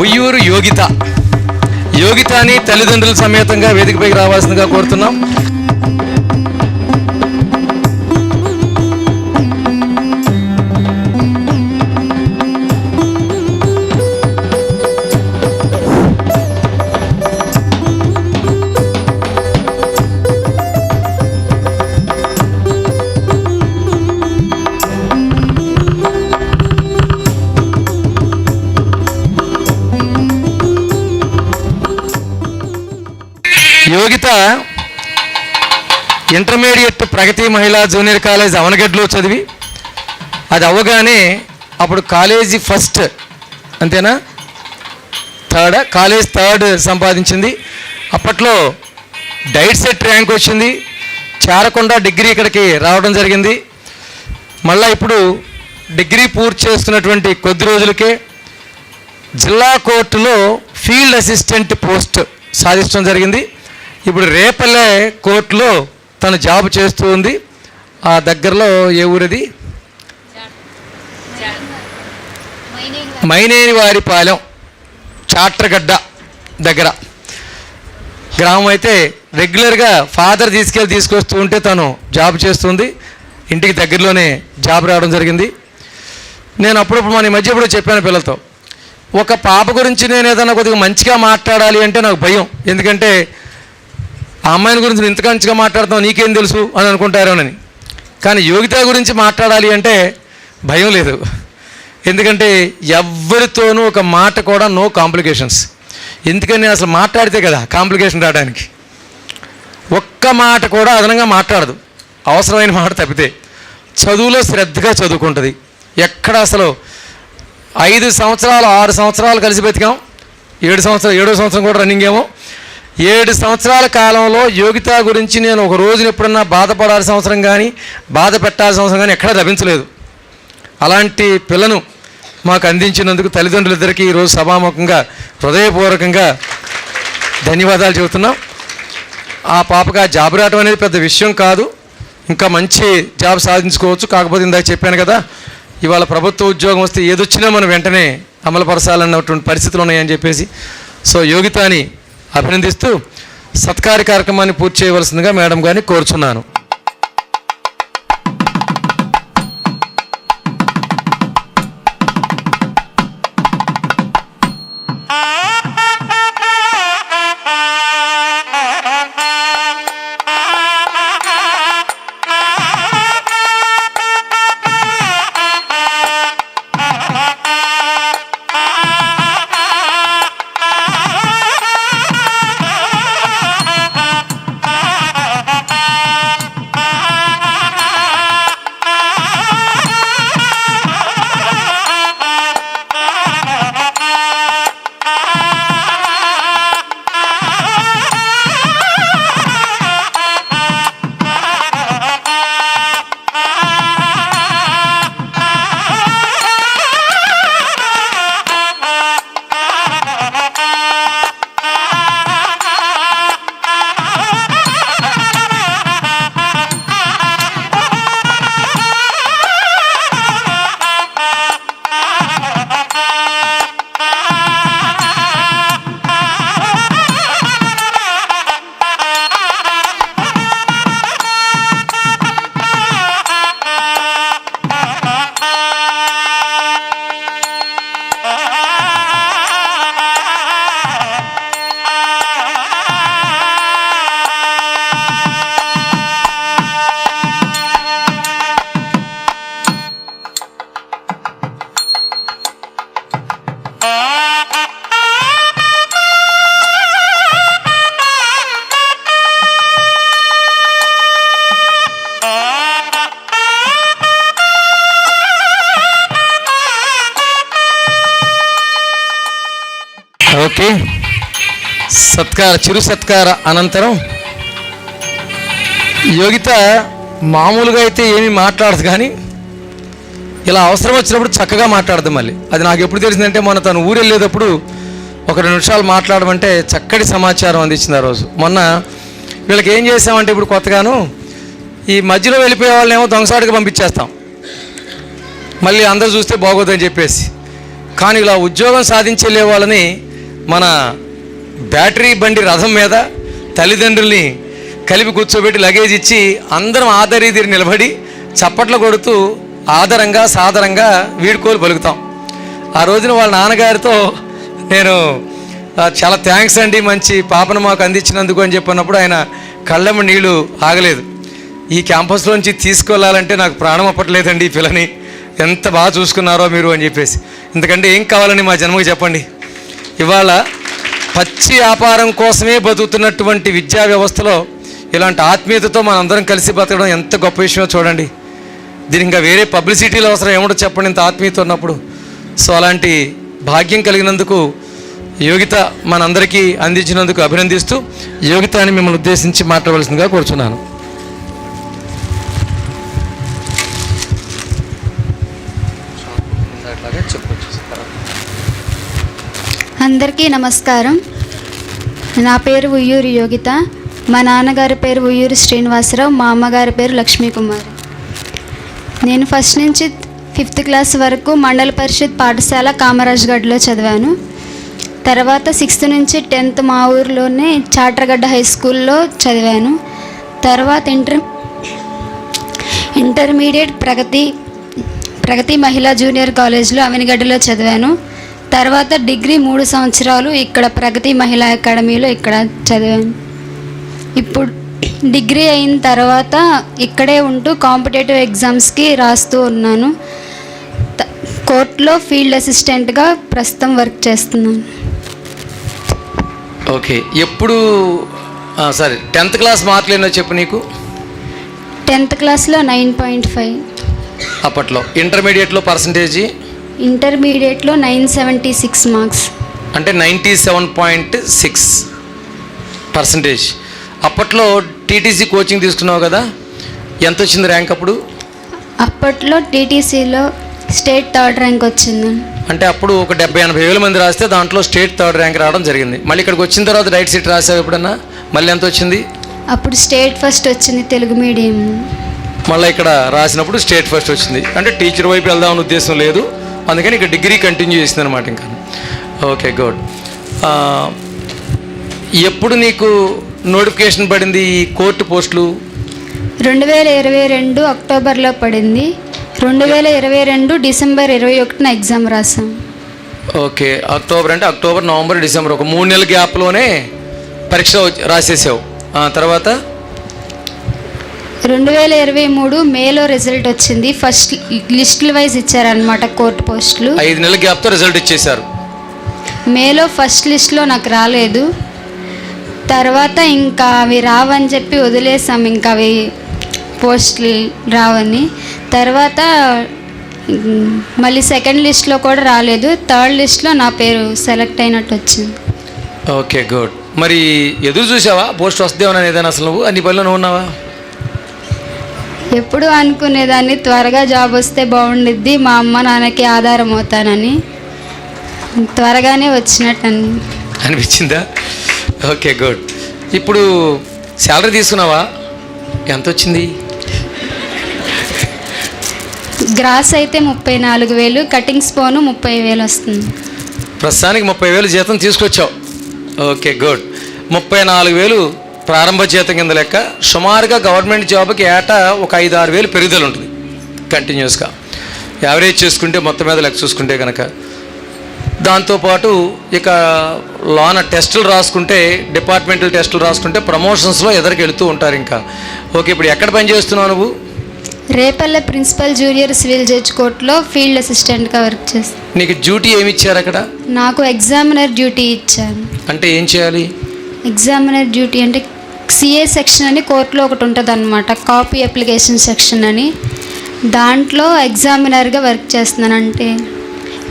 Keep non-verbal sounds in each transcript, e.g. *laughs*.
ఉయ్యూరు యోగిత. యోగితాని తల్లిదండ్రుల సమేతంగా వేదికపైకి రావాల్సిందిగా కోరుతున్నాం. యోగిత ఇంటర్మీడియట్ ప్రగతి మహిళా జూనియర్ కాలేజ్ అవనగడ్లో చదివి. అది అవ్వగానే అప్పుడు కాలేజీ ఫస్ట్ అంతేనా? థర్డ్ కాలేజ్ థర్డ్ సంపాదించింది. అప్పట్లో డైట్ సెట్ ర్యాంక్ వచ్చింది. చేరకుండా డిగ్రీ ఇక్కడికి రావడం జరిగింది. మళ్ళీ ఇప్పుడు డిగ్రీ పూర్తి చేస్తున్నటువంటి కొద్ది రోజులకే జిల్లా కోర్టులో ఫీల్డ్ అసిస్టెంట్ పోస్ట్ సాధించడం జరిగింది. ఇప్పుడు రేపల్లె కోర్టులో తను జాబ్ చేస్తూ ఉంది. ఆ దగ్గరలో ఏ ఊరిది? మైనేని వారిపాలెం చాట్రగడ్డ దగ్గర. గ్రామం అయితే రెగ్యులర్గా ఫాదర్ తీసుకెళ్ళి తీసుకొస్తూ ఉంటే తను జాబ్ చేస్తుంది. ఇంటికి దగ్గరలోనే జాబ్ రావడం జరిగింది. నేను అప్పుడప్పుడు మన ఈ మధ్య ఇప్పుడు చెప్పాను పిల్లలతో. ఒక పాప గురించి నేను ఏదైనా కొద్దిగా మంచిగా మాట్లాడాలి అంటే నాకు భయం. ఎందుకంటే ఆ అమ్మాయిని గురించి ఇంత కంచిగా మాట్లాడుతావు నీకేం తెలుసు అని అనుకుంటారోనని కానీ యోగిత గురించి మాట్లాడాలి అంటే భయం లేదు. ఎందుకంటే ఎవరితోనూ ఒక మాట కూడా నో కాంప్లికేషన్స్ ఎందుకని అసలు మాట్లాడితే కదా కాంప్లికేషన్ రావడానికి. ఒక్క మాట కూడా అదనంగా మాట్లాడదు. అవసరమైన మాట తప్పితే. చదువులో శ్రద్ధగా చదువుకుంటుంది. ఎక్కడ అసలు ఐదు సంవత్సరాలు ఆరు సంవత్సరాలు కలిసి బతికాం. ఏడు సంవత్సరాలు ఏడో సంవత్సరం కూడా రన్నింగ్ ఏమో. ఏడు సంవత్సరాల కాలంలో యోగిత గురించి నేను ఒక రోజున ఎప్పుడన్నా బాధపడాల్సిన అవసరం కానీ బాధ పెట్టాల్సిన అవసరం కానీ ఎక్కడా లభించలేదు. అలాంటి పిల్లను మాకు అందించినందుకు తల్లిదండ్రులిద్దరికీ ఈరోజు సభాముఖంగా హృదయపూర్వకంగా ధన్యవాదాలు చెబుతున్నాం. ఆ పాపగా ఆ జాబ్ రావడం అనేది పెద్ద విషయం కాదు. ఇంకా మంచి జాబ్ సాధించుకోవచ్చు. కాకపోతే ఇందాక చెప్పాను కదా ఇవాళ ప్రభుత్వ ఉద్యోగం వస్తే ఏదొచ్చినా మనం వెంటనే అమలుపరచాలన్నటువంటి పరిస్థితులు ఉన్నాయని చెప్పేసి. సో యోగితాని అభినందిస్తూ సత్కార కార్యక్రమాన్ని పూర్తి చేయవలసిందిగా మేడం గారిని కోరుచున్నాను. సత్కార చిరు సత్కార అనంతరం యోగిత మామూలుగా అయితే ఏమీ మాట్లాడదు కానీ ఇలా అవసరం వచ్చినప్పుడు చక్కగా మాట్లాడదు మళ్ళీ. అది నాకు ఎప్పుడు తెలిసిందంటే మొన్న తను ఊరు వెళ్ళేటప్పుడు ఒక రెండు నిమిషాలు మాట్లాడమంటే చక్కటి సమాచారం అందించింది ఆ రోజు. మొన్న వీళ్ళకి ఏం చేసామంటే ఇప్పుడు కొత్తగాను ఈ మధ్యలో వెళ్ళిపోయే వాళ్ళనేమో దొంగసాటుగా పంపించేస్తాం. మళ్ళీ అందరూ చూస్తే బాగోదని చెప్పేసి. కానీ ఇలా ఉద్యోగం సాధించలే వాళ్ళని మన బ్యాటరీ బండి రథం మీద తల్లిదండ్రుల్ని కలిపి కూర్చోబెట్టి లగేజ్ ఇచ్చి అందరం ఆదరీదిరి నిలబడి చప్పట్లు కొడుతూ ఆదరంగా సాదరంగా వీడుకోలు పలుకుతాం. ఆ రోజున వాళ్ళ నాన్నగారితో నేను చాలా థ్యాంక్స్ అండి మంచి పాపను మాకు అందించినందుకు అని చెప్పినప్పుడు ఆయన కళ్ళమ్మ నీళ్ళు ఆగలేదు. ఈ క్యాంపస్లోంచి తీసుకెళ్ళాలంటే నాకు ప్రాణం అప్పట్లేదండి ఈ పిల్లని. ఎంత బాగా చూసుకున్నారో మీరు అని చెప్పేసి. ఎందుకంటే ఏం కావాలని మా జన్మకి చెప్పండి. ఇవాళ పచ్చి వ్యాపారం కోసమే బతుకుతున్నటువంటి విద్యా వ్యవస్థలో ఇలాంటి ఆత్మీయతతో మనందరం కలిసి బతకడం ఎంత గొప్ప విషయమో చూడండి. దీని ఇంకా వేరే పబ్లిసిటీలో అవసరం ఏమిటో చెప్పండి ఇంత ఆత్మీయత ఉన్నప్పుడు. సో అలాంటి భాగ్యం కలిగినందుకు యోగిత మనందరికీ అందించినందుకు అభినందిస్తూ యోగితాన్ని మిమ్మల్ని ఉద్దేశించి మాట్లాడవలసిందిగా కోరుచున్నాను. అందరికీ నమస్కారం. నా పేరు ఉయ్యూరు యోగిత. మా నాన్నగారి పేరు ఉయ్యూరు శ్రీనివాసరావు. మా అమ్మగారి పేరు లక్ష్మీకుమార్. నేను ఫస్ట్ నుంచి ఫిఫ్త్ క్లాస్ వరకు మండల పరిషత్ పాఠశాల కామరాజ్గఢ్లో చదివాను. తర్వాత సిక్స్త్ నుంచి టెన్త్ మా ఊరిలోనే చాట్రగడ్డ హై స్కూల్లో చదివాను. తర్వాత ఇంటర్ ఇంటర్మీడియట్ ప్రగతి ప్రగతి మహిళా జూనియర్ కాలేజ్లో అవినిగడ్డలో చదివాను. తర్వాత డిగ్రీ మూడు సంవత్సరాలు ఇక్కడ ప్రగతి మహిళా అకాడమీలో ఇక్కడ చదివాను. ఇప్పుడు డిగ్రీ అయిన తర్వాత ఇక్కడే ఉంటూ కాంపిటేటివ్ ఎగ్జామ్స్కి రాస్తూ ఉన్నాను. కోర్టులో ఫీల్డ్ అసిస్టెంట్గా ప్రస్తుతం వర్క్ చేస్తున్నాను. ఓకే ఎప్పుడు సరే టెన్త్ క్లాస్ మార్కులు ఎన్నో చెప్పు నీకు? టెన్త్ క్లాస్లో నైన్ పాయింట్ ఫైవ్. అప్పట్లో. ఇంటర్మీడియట్లో పర్సంటేజీ? ఇంటర్మీడియట్లో నైన్ సెవెంటీ సిక్స్ మార్క్స్. అంటే ninety seven point six percentage. అప్పట్లో టీటీసీ కోచింగ్ తీసుకున్నావు కదా ఎంత వచ్చింది ర్యాంక్ అప్పుడు? అప్పట్లో టీటీసీలో స్టేట్ థర్డ్ ర్యాంక్ వచ్చిందండి అంటే అప్పుడు ఒక డెబ్బై ఎనభై వేల మంది రాస్తే దాంట్లో స్టేట్ థర్డ్ ర్యాంక్ రావడం జరిగింది. మళ్ళీ ఇక్కడికి వచ్చిన తర్వాత రైట్ సీట్ రాసావు ఎప్పుడన్నా? మళ్ళీ ఎంత వచ్చింది? అప్పుడు స్టేట్ ఫస్ట్ వచ్చింది తెలుగు మీడియం. మళ్ళీ ఇక్కడ రాసినప్పుడు స్టేట్ ఫస్ట్ వచ్చింది. అంటే టీచర్ వైపు వెళ్దామని ఉద్దేశం లేదు. అందుకని ఇక డిగ్రీ కంటిన్యూ చేసింది అనమాట ఇంకా. Okay good. ఎప్పుడు నీకు నోటిఫికేషన్ పడింది ఈ కోర్టు పోస్టులు? రెండు వేల ఇరవై రెండు అక్టోబర్లో పడింది. రెండు వేల ఇరవై రెండు డిసెంబర్ ఇరవై ఒకటిన ఎగ్జామ్ రాసాం ఓకే అక్టోబర్ అంటే అక్టోబర్ నవంబర్ డిసెంబర్ ఒక మూడు నెలల గ్యాప్లోనే పరీక్ష రాసేసావు. ఆ తర్వాత? రెండు వేల ఇరవై మూడు మేలో రిజల్ట్ వచ్చింది. ఫస్ట్ లిస్టుల వైజ్ ఇచ్చారనమాట కోర్టు పోస్టులు. ఐదు నెలల గ్యాప్తో రిజల్ట్ ఇచ్చేశారు. మేలో ఫస్ట్ లిస్ట్లో నాకు రాలేదు. తర్వాత ఇంకా అవి రావని చెప్పి వదిలేసాం. ఇంకా అవి పోస్టులు రావని. తర్వాత మళ్ళీ సెకండ్ లిస్ట్లో కూడా రాలేదు. థర్డ్ లిస్ట్లో నా పేరు సెలెక్ట్ అయినట్టు వచ్చింది. Okay good. మరి ఎదురు చూసావా పోస్ట్ వస్తుందేమో ఏదైనా అసలు నువ్వు? అన్ని పనిలో ఉన్నావా? ఎప్పుడు అనుకునేదాన్ని త్వరగా జాబ్ వస్తే బాగుండిద్ది మా అమ్మ నాన్నకి ఆధారం అవుతానని. త్వరగానే వచ్చినట్టు అని అనిపించిందా? Okay good. ఇప్పుడు శాలరీ తీసుకున్నావా? ఎంత వచ్చింది గ్రాస్ అయితే ముప్పై నాలుగు వేలు కటింగ్స్ పోను ముప్పై వేలు వస్తుంది. ప్రస్తుతానికి ముప్పై వేలు జీతం తీసుకొచ్చావు. Okay good. ముప్పై నాలుగు వేలు ప్రారంభ జీతం కింద లెక్క సుమారుగా గవర్నమెంట్ జాబ్కి ఏటా ఒక ఐదు ఆరు వేలు పెరుగుదల ఉంటుంది కంటిన్యూస్గా. యావరేజ్ చేసుకుంటే మొత్తం మీద లెక్క చూసుకుంటే కనుక దాంతోపాటు ఇక లోన టెస్టులు రాసుకుంటే డిపార్ట్మెంటల్ టెస్టులు రాసుకుంటే ప్రమోషన్స్లో ఎదరికి వెళుతూ ఉంటారు ఇంకా. ఓకే ఇప్పుడు ఎక్కడ పని చేస్తున్నావు నువ్వు? Repalle principal junior civil judge కోర్టులో ఫీల్డ్ అసిస్టెంట్గా వర్క్ చేస్తాను నీకు డ్యూటీ ఏమి ఇచ్చారు అక్కడ? నాకు ఎగ్జామినర్ డ్యూటీ ఇచ్చాను. అంటే ఏం చేయాలి? ఎగ్జామినర్ డ్యూటీ అంటే సిఏ సెక్షన్ అని కోర్టులో ఒకటి ఉంటుంది అనమాట కాపీ అప్లికేషన్ సెక్షన్ అని. దాంట్లో ఎగ్జామినర్గా వర్క్ చేస్తున్నాను అంటే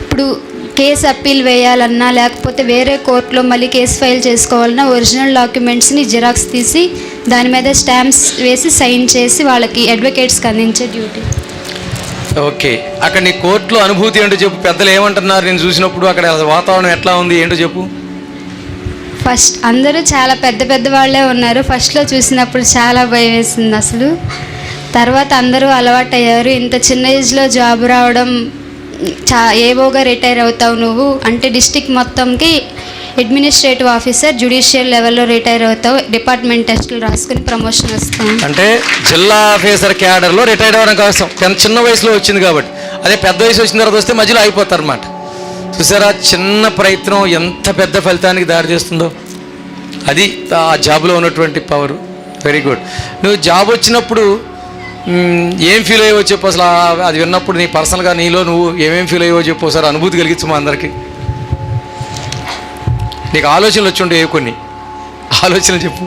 ఇప్పుడు కేసు అప్పీల్ వేయాలన్నా లేకపోతే వేరే కోర్టులో మళ్ళీ కేసు ఫైల్ చేసుకోవాలన్నా ఒరిజినల్ డాక్యుమెంట్స్ని జిరాక్స్ తీసి దాని మీద స్టాంప్స్ వేసి సైన్ చేసి వాళ్ళకి అడ్వకేట్స్కి అందించే డ్యూటీ ఓకే. అక్కడ నీ కోర్టులో అనుభూతి ఏంటో చెప్పు. పెద్దలు ఏమంటున్నారు? నేను చూసినప్పుడు అక్కడ వాతావరణం ఎట్లా ఉంది? ఏంటో చెప్పు. ఫస్ట్ అందరూ చాలా పెద్ద పెద్ద వాళ్ళే ఉన్నారు. ఫస్ట్లో చూసినప్పుడు చాలా భయం వేసింది అసలు. తర్వాత అందరూ అలవాటు అయ్యారు ఇంత చిన్న ఏజ్లో జాబ్ రావడం చా ఏవోగా రిటైర్ అవుతావు నువ్వు? అంటే డిస్టిక్ మొత్తంకి అడ్మినిస్ట్రేటివ్ ఆఫీసర్ జ్యుడిషియల్ లెవెల్లో రిటైర్ అవుతావు. డిపార్ట్మెంట్ టెస్టులు రాసుకుని ప్రమోషన్ వస్తాం. అంటే జిల్లా ఆఫీసర్ క్యాడర్లో రిటైర్ అవ్వడం కోసం. చిన్న వయసులో వచ్చింది కాబట్టి. అదే పెద్ద వయసు వచ్చిన తర్వాత వస్తే మధ్యలో అయిపోతారు అనమాట చూసారా చిన్న ప్రయత్నం ఎంత పెద్ద ఫలితానికి దారి చేస్తుందో అది ఆ జాబ్లో ఉన్నటువంటి పవర్. వెరీ గుడ్ నువ్వు జాబ్ వచ్చినప్పుడు ఏం ఫీల్ అయ్యో చెప్పు అసలు. అది విన్నప్పుడు నీ పర్సనల్గా నీలో నువ్వు ఏమేం ఫీల్ అయ్యో చెప్పు. ఒకసారి అనుభూతి కలిగించు మా అందరికీ. నీకు ఆలోచనలు వచ్చి ఉంటాయి కొన్ని. ఆలోచనలు చెప్పు.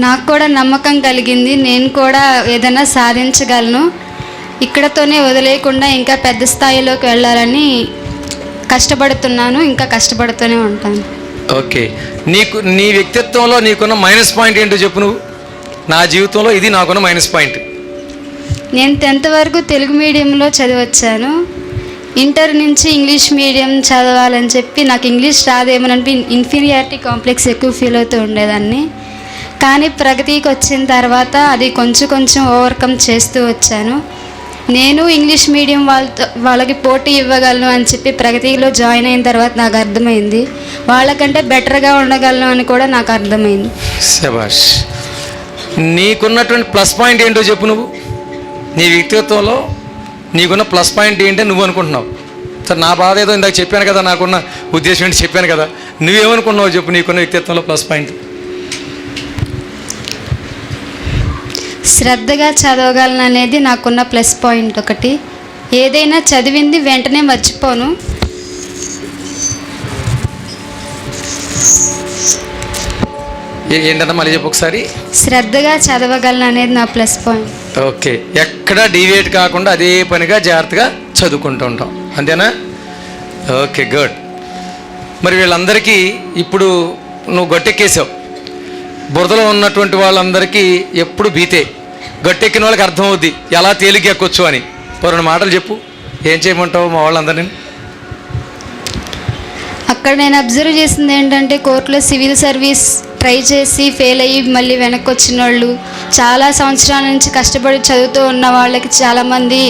నాకు కూడా నమ్మకం కలిగింది. నేను కూడా ఏదైనా సాధించగలను. ఇక్కడతోనే వదిలేయకుండా ఇంకా పెద్ద స్థాయిలోకి వెళ్ళాలని కష్టపడుతున్నాను ఇంకా కష్టపడుతూనే ఉంటాను. ఓకే. నీకు నీ వ్యక్తిత్వంలో నీకున్న మైనస్ పాయింట్ ఏంటో చెప్పు నువ్వు. నా జీవితంలో ఇది నాకున్న మైనస్ పాయింట్. నేను టెన్త్ వరకు తెలుగు మీడియంలో చదివచ్చాను. ఇంటర్ నుంచి ఇంగ్లీష్ మీడియం చదవాలని చెప్పి నాకు ఇంగ్లీష్ రాదేమోనని ఇన్ఫీరియారిటీ కాంప్లెక్స్ ఎక్కువ ఫీల్ అవుతూ ఉండేదాన్ని. కానీ ప్రగతికి వచ్చిన తర్వాత అది కొంచెం కొంచెం ఓవర్కమ్ చేస్తూ వచ్చాను. నేను ఇంగ్లీష్ మీడియం వాళ్ళతో వాళ్ళకి పోటీ ఇవ్వగలను అని చెప్పి ప్రగతిలో జాయిన్ అయిన తర్వాత నాకు అర్థమైంది. వాళ్ళకంటే బెటర్గా ఉండగలను అని కూడా నాకు అర్థమైంది. శబాష్ నీకున్నటువంటి ప్లస్ పాయింట్ ఏంటో చెప్పు నువ్వు. నీ వ్యక్తిత్వంలో నీకున్న ప్లస్ పాయింట్ ఏంటో నువ్వు అనుకుంటున్నావు. సార్ నా బాధ ఏదో ఇందాక చెప్పాను కదా నాకున్న ఉద్దేశం ఏంటి చెప్పాను కదా. నువ్వేమనుకున్నావు చెప్పు నీకున్న వ్యక్తిత్వంలో ప్లస్ పాయింట్. శ్రద్ధగా చదవగలను అనేది నాకున్న ప్లస్ పాయింట్ ఒకటి. ఏదైనా చదివింది వెంటనే మర్చిపోను. ఏంటన్నా మళ్ళీ చెప్పు ఒకసారి? శ్రద్ధగా చదవగలను అనేది నా ప్లస్ పాయింట్. ఓకే. ఎక్కడ డీవియేట్ కాకుండా అదే పనిగా జాగ్రత్తగా చదువుకుంటూ ఉంటాం. అంతేనా? Okay good. మరి వీళ్ళందరికీ ఇప్పుడు నువ్వు గట్టెక్కేసావు. బురదలో ఉన్నటువంటి వాళ్ళందరికీ ఎప్పుడు బీతే గట్టెక్కిన వాళ్ళకి అర్థమవుద్ది ఎలా తేలిక ఎక్కొచ్చు అని. ఓ రెండు మాటలు చెప్పు ఏం చేయమంటావు మా వాళ్ళందరినీ? అక్కడ నేను అబ్జర్వ్ చేసింది ఏంటంటే కోర్టులో సివిల్ సర్వీస్ ట్రై చేసి ఫెయిల్ అయ్యి మళ్ళీ వెనక్కి వచ్చిన వాళ్ళు చాలా సంవత్సరాల నుంచి కష్టపడి చదువుతూ ఉన్న వాళ్ళకి చాలామంది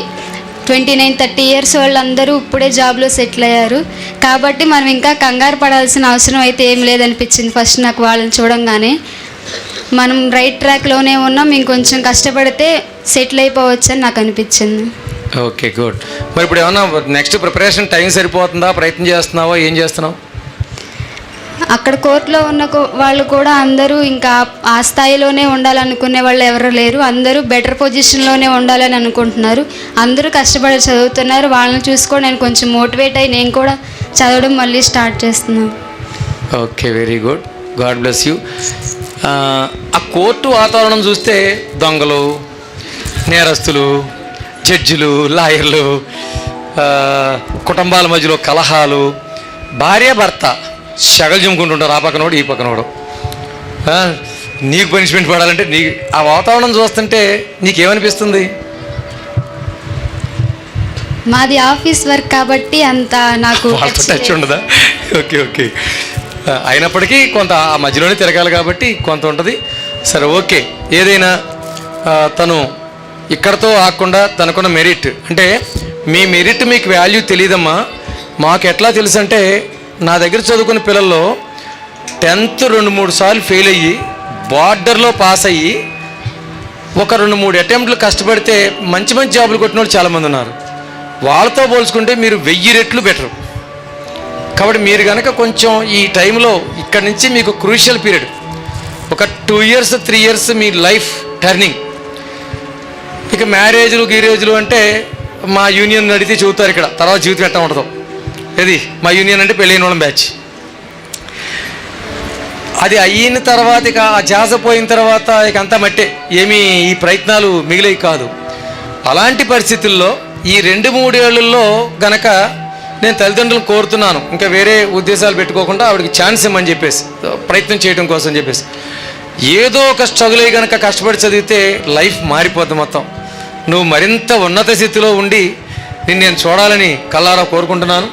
ట్వంటీ నైన్ థర్టీ ఇయర్స్ వాళ్ళందరూ ఇప్పుడే జాబ్లో సెటిల్ అయ్యారు కాబట్టి మనం ఇంకా కంగారు పడాల్సిన అవసరం అయితే ఏం లేదనిపించింది ఫస్ట్ నాకు వాళ్ళని చూడంగానే. మనం రైట్ ట్రాక్లోనే ఉన్నాం ఇంకొంచెం కష్టపడితే సెటిల్ అయిపోవచ్చు అని నాకు అనిపించింది. Okay good. మరి ఇప్పుడు ఏమన్నా నెక్స్ట్ ప్రిపరేషన్ టైం సరిపోతుందా? ప్రయత్నం చేస్తున్నావా? ఏం చేస్తున్నావు? అక్కడ కోర్టులో ఉన్న కో- వాళ్ళు కూడా అందరూ ఇంకా ఆ స్థాయిలోనే ఉండాలనుకునే వాళ్ళు ఎవరు లేరు. అందరూ బెటర్ పొజిషన్లోనే ఉండాలని అనుకుంటున్నారు. అందరూ కష్టపడి చదువుతున్నారు. వాళ్ళని చూసుకొని నేను కొంచెం మోటివేట్ అయ్యి నేను కూడా చదవడం మళ్ళీ స్టార్ట్ చేస్తున్నాను. Okay very good god bless you ఆ కోర్టు వాతావరణం చూస్తే దొంగలు నేరస్తులు జడ్జిలు లాయర్లు కుటుంబాల మధ్యలో కలహాలు భార్య షగలు చుమ్ముకుంటుంటారు ఆ పక్కనోడు ఈ పక్కనోడు. ఆ, నీకు పనిష్మెంట్ పడాలంటే నీ ఆ వాతావరణం చూస్తుంటే నీకేమనిపిస్తుంది? మాది ఆఫీస్ వర్క్ కాబట్టి అంత నాకు టచ్. ఉండదా? Okay okay. అయినప్పటికీ కొంత ఆ మధ్యలోనే తిరగాలి కాబట్టి కొంత ఉంటుంది. సరే ఓకే. ఏదైనా తను ఇక్కడతో ఆకుండా తనకున్న మెరిట్ అంటే మీ మెరిట్ మీకు వాల్యూ తెలియదమ్మా మాకు ఎట్లా తెలుసు అంటే నా దగ్గర చదువుకున్న పిల్లల్లో టెన్త్ రెండు మూడు సార్లు ఫెయిల్ అయ్యి బార్డర్లో పాస్ అయ్యి ఒక రెండు మూడు అటెంప్ట్లు కష్టపడితే మంచి మంచి జాబులు కొట్టిన వాళ్ళు చాలామంది ఉన్నారు. వాళ్ళతో పోల్చుకుంటే మీరు వెయ్యి రెట్లు బెటరు. కాబట్టి మీరు కనుక కొంచెం ఈ టైంలో ఇక్కడి నుంచి మీకు క్రూషియల్ పీరియడ్ ఒక టూ ఇయర్స్ త్రీ ఇయర్స్ మీ లైఫ్ టర్నింగ్. ఇక మ్యారేజ్లు గీరేజ్లు అంటే మా యూనియన్ నడితే చెబుతారు ఇక్కడ తర్వాత జీవితం ఎట్లా ఉండదు ఇది మా యూనియన్ అంటే పెళ్ళైన వాళ్ళం బ్యాచ్ అది అయిన తర్వాత ఇక ఆ జాస పోయిన తర్వాత ఇక అంతా మట్టే. ఏమీ ఈ ప్రయత్నాలు మిగిలేవి కాదు. అలాంటి పరిస్థితుల్లో ఈ రెండు మూడేళ్ళలో గనక నేను తల్లిదండ్రులను కోరుతున్నాను. ఇంకా వేరే ఉద్దేశాలు పెట్టుకోకుండా ఆవిడకి ఛాన్స్ ఇమ్మని చెప్పేసి ప్రయత్నం చేయడం కోసం చెప్పేసి. ఏదో ఒక స్ట్రగుల్ అయ్యి కనుక కష్టపడి చదివితే లైఫ్ మారిపోద్ది మొత్తం. నువ్వు మరింత ఉన్నత స్థితిలో ఉండి నిన్ను నేను చూడాలని కల్లారా కోరుకుంటున్నాను.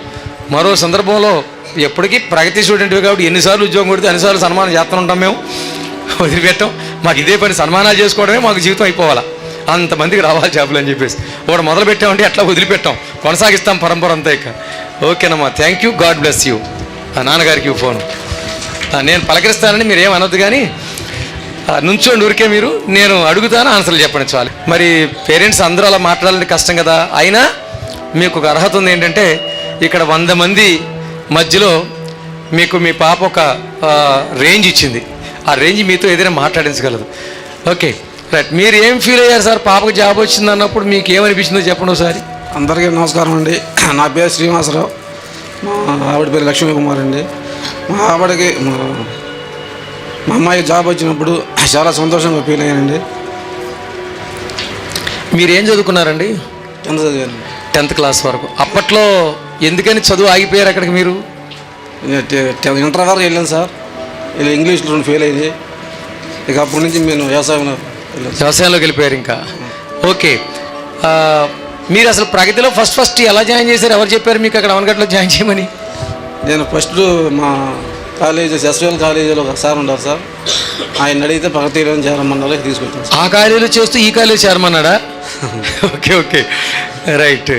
మరో సందర్భంలో ఎప్పటికీ ప్రగతి స్టూడెంట్వి కాబట్టి ఎన్నిసార్లు ఉద్యోగం కొడితే అన్నిసార్లు సన్మానం చేస్తుంటాం మేము. వదిలిపెట్టాం. మాకు ఇదే పని సన్మానాలు చేసుకోవడమే మాకు జీవితం అయిపోవాలా. అంతమందికి రావాలి జాబులు అని చెప్పేసి. ఒకటి మొదలు పెట్టామంటే అట్లా వదిలిపెట్టాం. కొనసాగిస్తాం పరంపర అంతా ఇక. ఓకేనమ్మా thank you god bless you నాన్నగారికి ఫోన్. నేను పలకరిస్తానని మీరు ఏం అనొద్దు కానీ నుంచోండి ఊరికే మీరు. నేను అడుగుతాను ఆన్సర్లు చెప్పండి చాలు. మరి పేరెంట్స్ అందరూ అలా మాట్లాడాలంటే కష్టం కదా. అయినా మీకు ఒక అర్హత ఉంది ఏంటంటే ఇక్కడ వంద మంది మధ్యలో మీకు మీ పాప ఒక రేంజ్ ఇచ్చింది. ఆ రేంజ్ మీతో ఏదైనా మాట్లాడించగలదు. ఓకే రైట్ మీరు ఏం ఫీల్ అయ్యారు సార్? పాపకు జాబ్ వచ్చింది అన్నప్పుడు మీకు ఏమనిపించిందో చెప్పండి ఒకసారి. అందరికీ నమస్కారం అండి. నా పేరు శ్రీనివాసరావు. మా ఆవిడ పేరు లక్ష్మీ కుమార్ అండి. మా ఆవిడకి మా మా అమ్మాయికి జాబ్ వచ్చినప్పుడు చాలా సంతోషంగా ఫీల్ అయ్యానండి. మీరు ఏం చదువుకున్నారండి? ఎంత చదివాను టెన్త్ క్లాస్ వరకు. అప్పట్లో ఎందుకని చదువు ఆగిపోయారు అక్కడికి మీరు? ఇంటర్ వరకు వెళ్ళాను సార్. ఇలా ఇంగ్లీష్లో రెండు ఫెయిల్ అయింది ఇక అప్పటి నుంచి నేను వ్యవసాయంలో. వ్యవసాయంలోకి వెళ్ళిపోయారు ఇంకా. ఓకే. మీరు అసలు ప్రగతిలో ఫస్ట్ ఫస్ట్ ఎలా జాయిన్ చేశారు? ఎవరు చెప్పారు మీకు అక్కడ అవనగట్లో జాయిన్ చేయమని? నేను ఫస్ట్ మా కాలేజ్ ఎస్వెల్ కాలేజీలో ఒక సార్ ఉన్నారు సార్. ఆయన అడిగితే ప్రగతిలో చేరమన్నారు తీసుకొచ్చాను ఆ కాలేజీలో చేస్తూ ఈ కాలేజీ చేరమన్నాడా? *laughs* Okay okay. రైట్.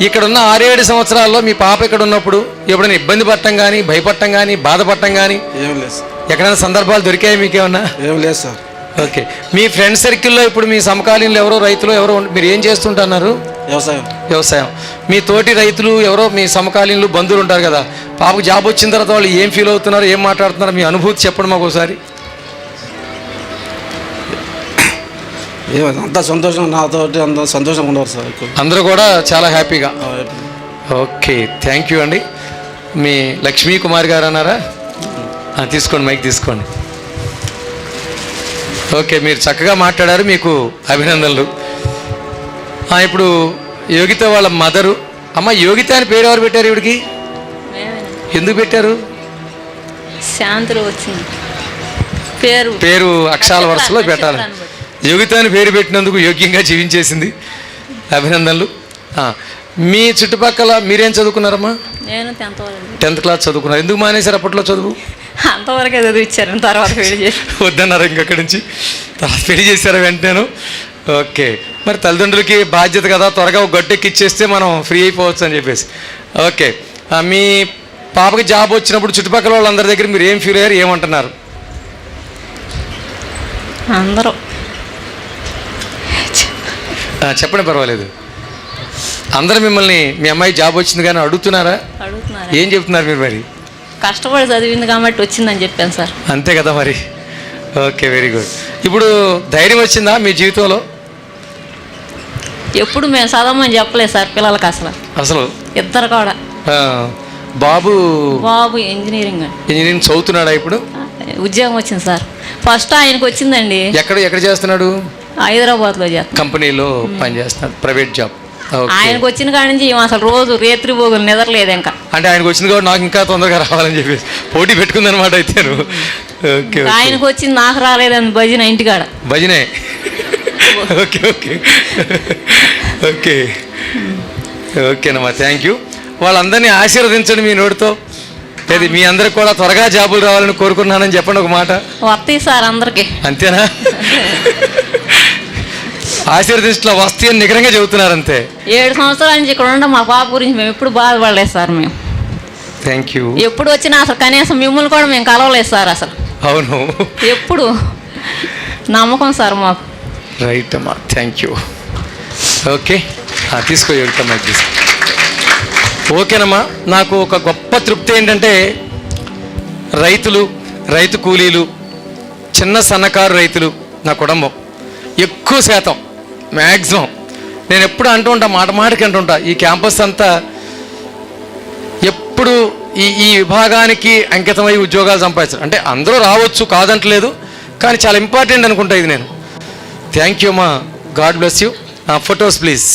ఇక్కడ ఉన్న ఆరేడు సంవత్సరాల్లో మీ పాప ఇక్కడ ఉన్నప్పుడు ఎప్పుడైనా ఇబ్బంది పడటం కానీ భయపడటం కానీ బాధపడటం కానీ ఏం లేదు సార్. ఎక్కడైనా సందర్భాలు దొరికాయి మీకేమన్నా? ఏం లేదు సార్. ఓకే. మీ ఫ్రెండ్ సర్కిల్లో ఇప్పుడు మీ సమకాలీనులు ఎవరో రైతులు ఎవరో మీరు ఏం చేస్తుంటున్నారు? వ్యవసాయం. వ్యవసాయం. మీ తోటి రైతులు ఎవరో మీ సమకాలీనులు బంధువులు ఉంటారు కదా పాపకు జాబ్ వచ్చిన తర్వాత వాళ్ళు ఏం ఫీల్ అవుతున్నారు ఏం మాట్లాడుతున్నారు మీ అనుభూతి చెప్పండి మాకు ఒకసారి. అంతా సంతోషం నాతో అంత సంతోషంగా ఉండరు సార్ అందరూ కూడా చాలా హ్యాపీగా. ఓకే థ్యాంక్ యూ అండి. మీ లక్ష్మీ కుమార్ గారు అన్నారా? ఆ, తీసుకోండి మైక్ తీసుకోండి. ఓకే మీరు చక్కగా మాట్లాడారు మీకు అభినందనలు. ఆ, ఇప్పుడు యోగిత వాళ్ళ మదరు. అమ్మ యోగిత అని పేరు ఎవరు పెట్టారు ఇవిడికి? ఎందుకు పెట్టారు? శాంతిలో వచ్చింది. పేరు. పేరు అక్షరాల వరుసలో పెట్టాలి. యోగిత అని పేరు పెట్టినందుకు యోగ్యంగా జీవించేసింది. అభినందనలు. మీ చుట్టుపక్కల మీరేం చదువుకున్నారమ్మా? నేను టెన్త్ క్లాస్ చదువుకున్నారు. ఎందుకు మానేశారు అప్పట్లో చదువు? అంతవరకే చదివిచ్చారు. తర్వాత పెళ్ళి చేసి. వద్దన్నారు ఇంకక్కడి నుంచి. తర్వాత పెళ్ళి చేశారా వెంటనేను. ఓకే. మరి తల్లిదండ్రులకి బాధ్యత కదా త్వరగా ఒక గట్టెక్కి ఇచ్చేస్తే మనం ఫ్రీ అయిపోవచ్చు అని చెప్పేసి. ఓకే. మీ పాపకి జాబ్ వచ్చినప్పుడు చుట్టుపక్కల వాళ్ళందరి దగ్గర మీరు ఏం ఫీల్ అయ్యారు? ఏమంటున్నారు? అందరూ. చెప్పండి పర్వాలేదు. అందరూ మిమ్మల్ని మీ అమ్మాయి జాబ్ వచ్చింది కానీ అడుగుతున్నారా? అడుగుతున్నారు? ఏం చెప్తున్నారు మీరు మరి? కష్టపడి చదివింది కాబట్టి వచ్చిందని చెప్పాను సార్. అంతే కదా మరి? Okay very good. ఇప్పుడు ధైర్యం వచ్చిందా మీ జీవితంలో? ఎప్పుడు మేము చదవమని చెప్పలేదు సార్ పిల్లలకి అసలు. అసలు? ఇద్దరు కూడా. బాబు బాబు ఇంజనీరింగ్. ఇంజనీరింగ్ చదువుతున్నాడా ఇప్పుడు? ఉద్యోగం వచ్చింది సార్. ఫస్ట్ ఆయనకు వచ్చిందండి. ఎక్కడ ఎక్కడ చేస్తున్నాడు? హైదరాబాద్లో చేస్తాం. కంపెనీలో పనిచేస్తున్నాడు ప్రైవేట్ జాబ్. ఓకే. ఆయనకు వచ్చిన కాడి నుంచి అసలు రోజు రేత్రి పోగులు నిద్రలేదు ఇంకా. అంటే ఆయనకు వచ్చింది కాబట్టి నాకు ఇంకా తొందరగా రావాలని చెప్పేసి పోటీ పెట్టుకుందనమాట అయితే ఆయనకు వచ్చింది నాకు రాలేదని భజన ఇంటికాడ. భజనే. Okay okay. ఓకే. ఓకేనమ్మా థ్యాంక్ యూ. వాళ్ళందరినీ ఆశీర్వదించండి మీ నోటితో. లేదు మీ అందరికి కూడా త్వరగా జాబులు రావాలని కోరుకున్నానని చెప్పండి ఒక మాట. వస్తాయి సార్ అందరికీ. అంతేనా? *laughs* ఆశీర్వదించట్లో వస్తాయి అని నికరంగా చెబుతున్నారు అంతే ఏడు సంవత్సరాల నుంచి ఇక్కడ ఉండ మా పాప గురించి మేము ఎప్పుడు బాధపడలేదు సార్ మేము. థ్యాంక్ యూ ఎప్పుడు వచ్చినా అసలు కనీసం మిమ్మల్ని కూడా మేము కలవలేదు సార్ అసలు. అవును. ఎప్పుడు? నమ్మకం సార్ మాకు. రైట్ అమ్మా. థ్యాంక్ యూ ఓకే తీసుకో యోగితమ్మా తీసుకో. ఓకేనమ్మా. నాకు ఒక గొప్ప తృప్తి ఏంటంటే రైతులు రైతు కూలీలు చిన్న సన్నకారు రైతులు నా కుటుంబం. ఎక్కువ శాతం మ్యాక్సిమం నేను ఎప్పుడు అంటూ ఉంటా మాట మాటకి అంటుంటా ఈ క్యాంపస్ అంతా ఎప్పుడు ఈ ఈ విభాగానికి అంకితమై ఉద్యోగాలు సంపాదించారు అంటే అందరూ రావచ్చు కాదంటలేదు కానీ చాలా ఇంపార్టెంట్ అనుకుంటా ఇది నేను. థ్యాంక్ యూ మా god bless you photos please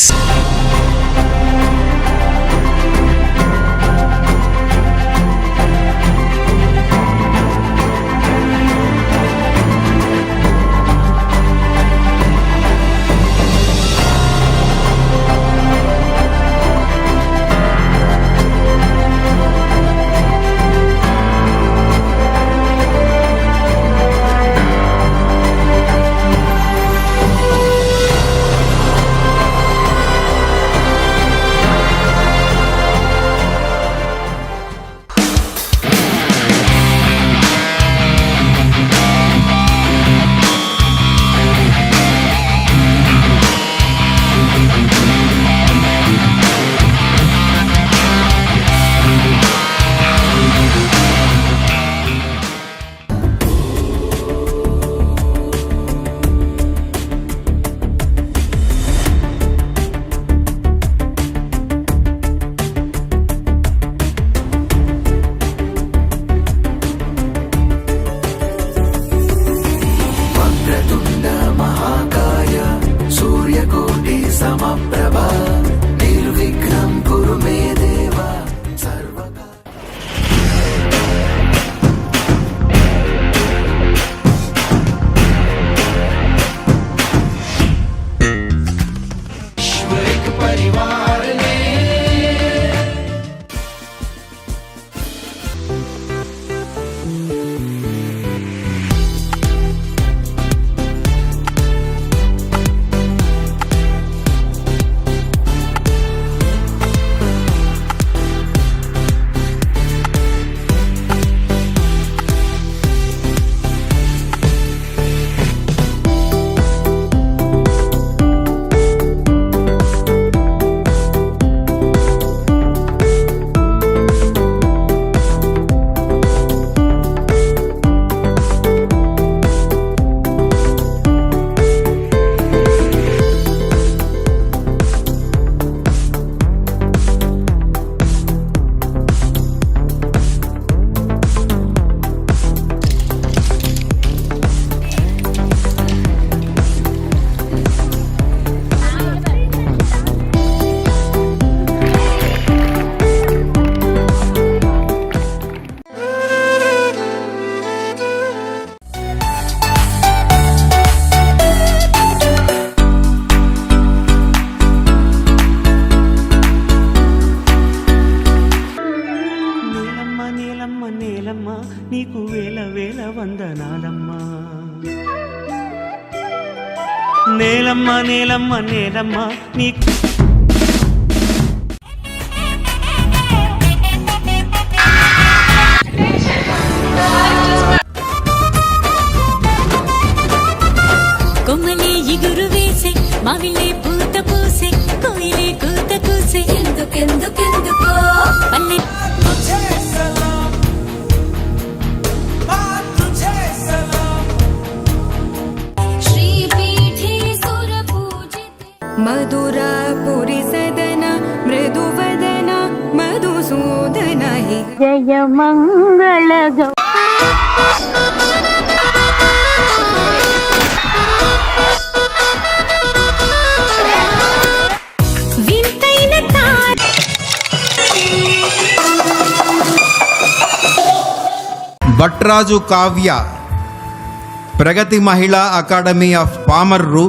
నేలమ్మ నేలమ్మ నీ కొమ్మలే ఇగురు వేసే మావిలే పూత పూసే కోయిలే కూత కూసే వింతైన తార భట్రాజు కావ్య ప్రగతి మహిళా అకాడమీ ఆఫ్ పామర్రు